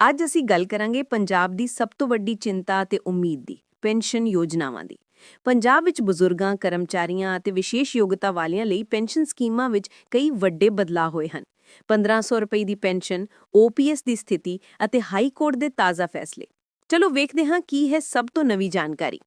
ਅੱਜ ਅਸੀਂ ਗੱਲ ਕਰਾਂਗੇ ਪੰਜਾਬ ਦੀ ਸਭ ਤੋਂ ਵੱਡੀ ਚਿੰਤਾ ਅਤੇ ਉਮੀਦ ਦੀ, ਪੈਨਸ਼ਨ ਯੋਜਨਾਵਾਂ ਦੀ। ਪੰਜਾਬ ਵਿੱਚ ਬਜ਼ੁਰਗਾਂ, ਕਰਮਚਾਰੀਆਂ ਅਤੇ ਵਿਸ਼ੇਸ਼ ਯੋਗਤਾ ਵਾਲਿਆਂ ਲਈ ਪੈਨਸ਼ਨ ਸਕੀਮਾਂ ਵਿੱਚ ਕਈ ਵੱਡੇ ਬਦਲਾਅ ਹੋਏ ਹਨ। 1500 ਰੁਪਏ ਦੀ ਪੈਨਸ਼ਨ OPS ਦੀ ਸਥਿਤੀ ਅਤੇ ਹਾਈ ਕੋਰਟ ਦੇ ਤਾਜ਼ਾ ਫੈਸਲੇ। ਚਲੋ ਵੇਖਦੇ ਹਾਂ ਕੀ ਹੈ ਸਭ ਤੋਂ ਨਵੀਂ ਜਾਣਕਾਰੀ।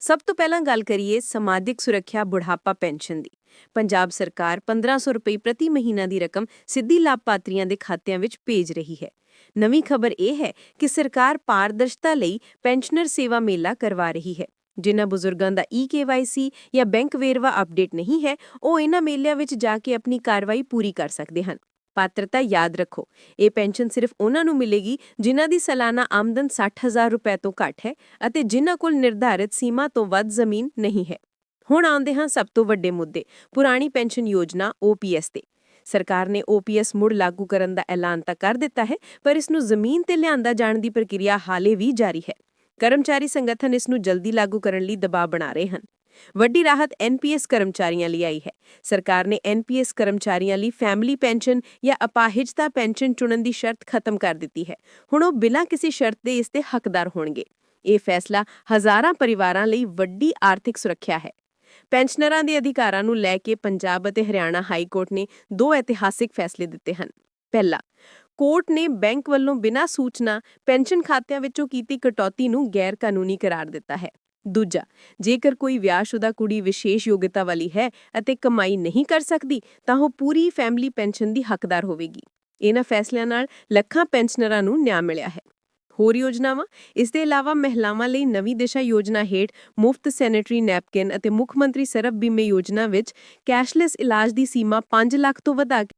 ਸਭ ਤੋਂ ਪਹਿਲਾਂ ਗੱਲ ਕਰੀਏ ਸਮਾਜਿਕ ਸੁਰੱਖਿਆ ਬੁਢਾਪਾ ਪੈਨਸ਼ਨ ਦੀ। ਪੰਜਾਬ ਸਰਕਾਰ 1500 ਰੁਪਏ ਪ੍ਰਤੀ ਮਹੀਨਾ ਦੀ ਰਕਮ ਸਿੱਧੀ ਲਾਭਪਾਤਰੀਆਂ ਦੇ ਖਾਤਿਆਂ ਵਿੱਚ ਭੇਜ ਰਹੀ ਹੈ। ਨਵੀਂ ਖਬਰ ਇਹ ਹੈ ਕਿ ਸਰਕਾਰ ਪਾਰਦਰਸ਼ਤਾ ਲਈ ਪੈਨਸ਼ਨਰ ਸੇਵਾ ਮੇਲਾ ਕਰਵਾ ਰਹੀ ਹੈ। ਜਿਨ੍ਹਾਂ ਬਜ਼ੁਰਗਾਂ ਦਾ ਈਕੇਵਾਈਸੀ ਜਾਂ ਬੈਂਕ ਵੇਰਵਾ ਅਪਡੇਟ ਨਹੀਂ ਹੈ, ਉਹ ਇਹਨਾਂ ਮੇਲਿਆਂ ਵਿੱਚ ਜਾ ਕੇ ਆਪਣੀ ਕਾਰਵਾਈ ਪੂਰੀ ਕਰ ਸਕਦੇ ਹਨ। ਪਾਤਰਤਾ ਯਾਦ ਰੱਖੋ। ਇਹ ਪੈਨਸ਼ਨ ਸਿਰਫ ਉਹਨਾਂ ਨੂੰ ਮਿਲੇਗੀ ਜਿਨ੍ਹਾਂ ਦੀ ਸਾਲਾਨਾ ਆਮਦਨ 60000 ਰੁਪਏ ਤੋਂ ਘੱਟ ਹੈ ਅਤੇ ਜਿਨ੍ਹਾਂ ਕੋਲ ਨਿਰਧਾਰਿਤ ਸੀਮਾ ਤੋਂ ਵੱਧ ਜ਼ਮੀਨ ਨਹੀਂ ਹੈ। ਹੁਣ ਆਉਂਦੇ ਹਾਂ ਸਭ ਤੋਂ ਵੱਡੇ ਮੁੱਦੇ, ਪੁਰਾਣੀ ਪੈਨਸ਼ਨ ਯੋਜਨਾ OPS ਤੇ। ਸਰਕਾਰ ਨੇ OPS ਮੁੜ ਲਾਗੂ ਕਰਨ ਦਾ ਐਲਾਨ ਤਾਂ ਕਰ ਦਿੱਤਾ ਹੈ, ਪਰ ਇਸ ਨੂੰ ਜ਼ਮੀਨ ਤੇ ਲਿਆਂਦਾ ਜਾਣ ਦੀ ਪ੍ਰਕਿਰਿਆ ਹਾਲੇ ਵੀ ਜਾਰੀ ਹੈ। ਕਰਮਚਾਰੀ ਸੰਗਠਨ ਇਸ ਨੂੰ ਜਲਦੀ ਲਾਗੂ ਕਰਨ ਲਈ ਦਬਾਅ ਬਣਾ ਰਹੇ ਹਨ। ਵੱਡੀ ਰਾਹਤ ਐਨਪੀਐਸ ਕਰਮਚਾਰੀਆਂ ਲਈ ਆਈ ਹੈ। ਸਰਕਾਰ ਨੇ ਐਨਪੀਐਸ ਕਰਮਚਾਰੀਆਂ ਲਈ ਫੈਮਿਲੀ ਪੈਨਸ਼ਨ ਜਾਂ ਅਪਾਹਿਜਤਾ ਪੈਨਸ਼ਨ ਚੁਣਨ ਦੀ ਸ਼ਰਤ ਖਤਮ ਕਰ ਦਿੱਤੀ ਹੈ। ਹੁਣ ਉਹ ਬਿਨਾਂ ਕਿਸੇ ਸ਼ਰਤ ਦੇ ਇਸ ਦੇ ਹੱਕਦਾਰ ਹੋਣਗੇ। ਇਹ ਫੈਸਲਾ ਹਜ਼ਾਰਾਂ ਪਰਿਵਾਰਾਂ ਲਈ ਵੱਡੀ ਆਰਥਿਕ ਸੁਰੱਖਿਆ ਹੈ। ਪੈਨਸ਼ਨਰਾਂ ਦੇ ਅਧਿਕਾਰਾਂ ਨੂੰ ਲੈ ਕੇ ਪੰਜਾਬ ਅਤੇ ਹਰਿਆਣਾ ਹਾਈ ਕੋਰਟ ਨੇ ਦੋ ਇਤਿਹਾਸਿਕ ਫੈਸਲੇ ਦਿੱਤੇ ਹਨ। ਪਹਿਲਾ, ਕੋਰਟ ਨੇ ਬੈਂਕ ਵੱਲੋਂ ਬਿਨਾਂ ਸੂਚਨਾ ਪੈਨਸ਼ਨ ਖਾਤਿਆਂ ਵਿੱਚੋਂ ਕੀਤੀ ਕਟੌਤੀ ਨੂੰ ਗੈਰ ਕਾਨੂੰਨੀ ਕਰਾਰ ਦਿੱਤਾ ਹੈ। ਦੂਜਾ, ਜੇਕਰ ਕੋਈ ਵਿਆਹਸ਼ੁਦਾ ਕੁੜੀ ਵਿਸ਼ੇਸ਼ ਯੋਗਤਾ ਵਾਲੀ ਹੈ ਅਤੇ ਕਮਾਈ ਨਹੀਂ ਕਰ ਸਕਦੀ, ਤਾਂ ਉਹ ਪੂਰੀ ਫੈਮਿਲੀ ਪੈਨਸ਼ਨ ਦੀ ਹੱਕਦਾਰ ਹੋਵੇਗੀ। ਇਹਨਾਂ ਫੈਸਲਿਆਂ ਨਾਲ ਲੱਖਾਂ ਪੈਨਸ਼ਨਰਾਂ ਨੂੰ ਨਿਆਂ ਮਿਲਿਆ ਹੈ। ਹੋਰ ਯੋਜਨਾਵਾਂ? ਇਸ ਦੇ ਇਲਾਵਾ ਮਹਿਲਾਵਾਂ ਲਈ ਨਵੀਂ ਦਿਸ਼ਾ ਯੋਜਨਾ ਹੇਠ ਮੁਫਤ ਸੈਨੇਟਰੀ ਨੈਪਕਿਨ ਅਤੇ ਮੁੱਖ ਮੰਤਰੀ ਸਰਬ ਬੀਮੇ ਯੋਜਨਾ ਵਿੱਚ ਕੈਸ਼ਲੈਸ ਇਲਾਜ ਦੀ ਸੀਮਾ 5 ਲੱਖ ਤੋਂ ਵਧਾ ਕੇ